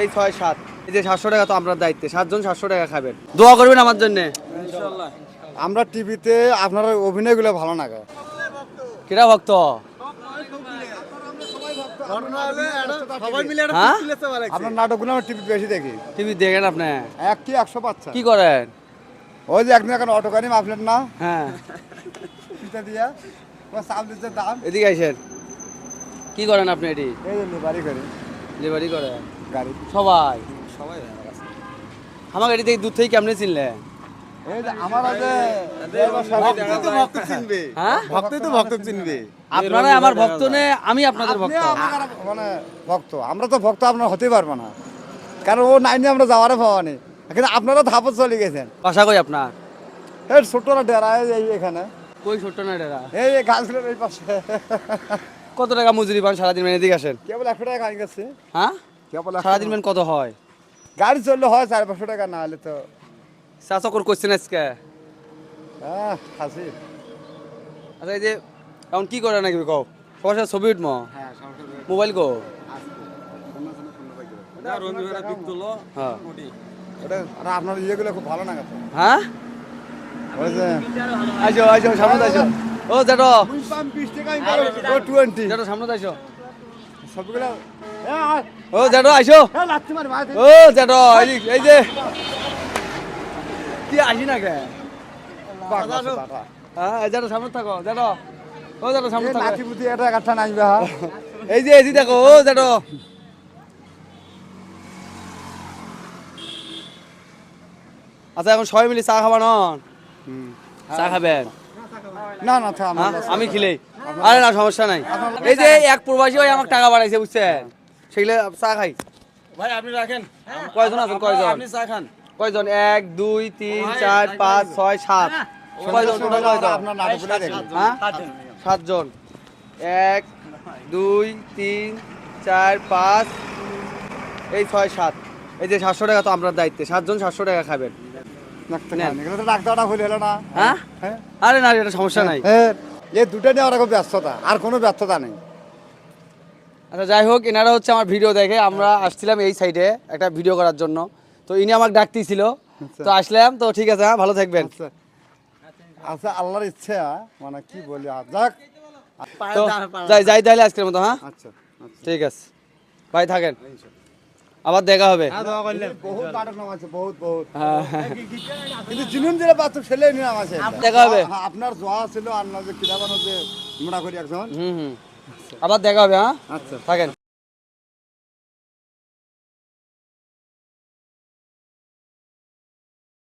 এই ছয় সাত। এই যে সাতশো টাকা তো আপনার দায়িত্বে সাতজন সাতশো টাকা খাবেন। দোয়া করবেন আমার জন্য। আমরা টিভিতে আপনার অভিনয়গুলো ভালো লাগে কিরা ভক্ত? হ্যাঁ? আপনার নাটকগুলো আমরা টিভি বেশি দেখি। টিভি দেখেন আপনি? এক কি একশো বাচ্চা কি করেন? ওই যে একদিন এখন অটো গাড়ি মাপলেন না? হ্যাঁ। দিয়া চাল দিচ্ছে দাম। এদিকে আইসেন। কি করেন আপনি এটি? এই যে লিভারি করে। ডেলিভারি করেন গাড়ি। সবাই। আমাকে এটি থেকে দূর থেকে কেমনে আমার সাহেব- হ্যাঁ? ভক্তই তো ভক্ত আপনারা আমার ভক্ত নে আমি আপনাদের ভক্ত। মানে ভক্ত। আমরা তো ভক্ত আপনার পারব না। কারণ ও নাইনে আমরা যাওয়ারে পাওয়া নেই। কিন্তু আপনারা ধাপত চলে গেছেন। বাসা কই আপনার? এই ছোট্টরা ডেরা এই এখানে। কই ছোট্ট না ডেরা? এই এই গাছগুলোর এই পাশে। কত টাকা মজুরি পান সারাদিন মেনে দিকে আসেন? কেবল একশো টাকা গাড়ি গেছে হ্যাঁ? কেবল সারাদিন মেন কত হয়? গাড়ি চললে হয় চার পাঁচশো টাকা না হলে তো চাচকর করছেন আজকে? হ্যাঁ খাসি। আচ্ছা এই যে এখন কি করে নাকি কও? সবার সাথে ছবি উঠমো হ্যাঁ মোবাইল কো হ্যাঁ। আপনার ইয়েগুলো খুব ভালো না গেছে হ্যাঁ? আইসো আইসো সামনে আইসো। ও টোয়েন্টি জেঠো সামনে আইসো। সবগুলো ও ভাই ও জেঠো এই যে- কি আসি না কে? হ্যাঁ জেঠো সামনে থাকো জেঠো। ও জেঠো সামনে থাকো। লাঠি বুদ্ধি এটা নাচবে হ্যাঁ এই যে এই যে দেখো ও জেঠো। আচ্ছা এখন সবাই মিলে চা খাবা নন? চা খাবেন? না না থাম হ্যাঁ? আমি খিলেই আরে না সমস্যা নাই। এই যে এক প্রবাসী ভাই আমাকে টাকা বাড়াইছে বুঝছেন? সেগুলো চা খাই। ভাই আপনি রাখেন। কয়জন আছেন? কয়জন? আপনি চা খান। কয়জন? এক দুই তিন চার পাঁচ ছয় সাত। কয়জন? টোটাল কয়জন? হ্যাঁ? সাতজন। এক দুই তিন চার পাঁচ এই ছয় সাত। এই যে সাতশো টাকা তো আপনার দায়িত্বে। সাতজন সাতশো টাকা খাবেন। আরে না এটা সমস্যা নাই। হ্যাঁ এই দুটো নিয়ে ওরকম ব্যস্ততা আর কোনো ব্যস্ততা নেই। আচ্ছা যাই হোক এনারা হচ্ছে আমার ভিডিও দেখে আমরা আসছিলাম এই সাইডে একটা ভিডিও করার জন্য। তো ইনি আমাকে ডাকতেছিল। তো আসলাম তো ঠিক আছে হ্যাঁ ভালো থাকবেন। আচ্ছা। আচ্ছা আল্লাহর ইচ্ছে মানে কি বলি যাক। যাই যাই তাহলে আজকের মতো হ্যাঁ? আচ্ছা আচ্ছা। ঠিক আছে। ভাই থাকেন। আবার দেখা হবে। বহুত নাটক নাম বহুত বহুত। হ্যাঁ। নাম দেখা হবে। হ্যাঁ, আপনার জোয়া ছিল আর না যে কিতাবানো যে মোটা করি একজন। হুম হুম। আবার দেখা হবে হ্যাঁ? আচ্ছা। থাকেন।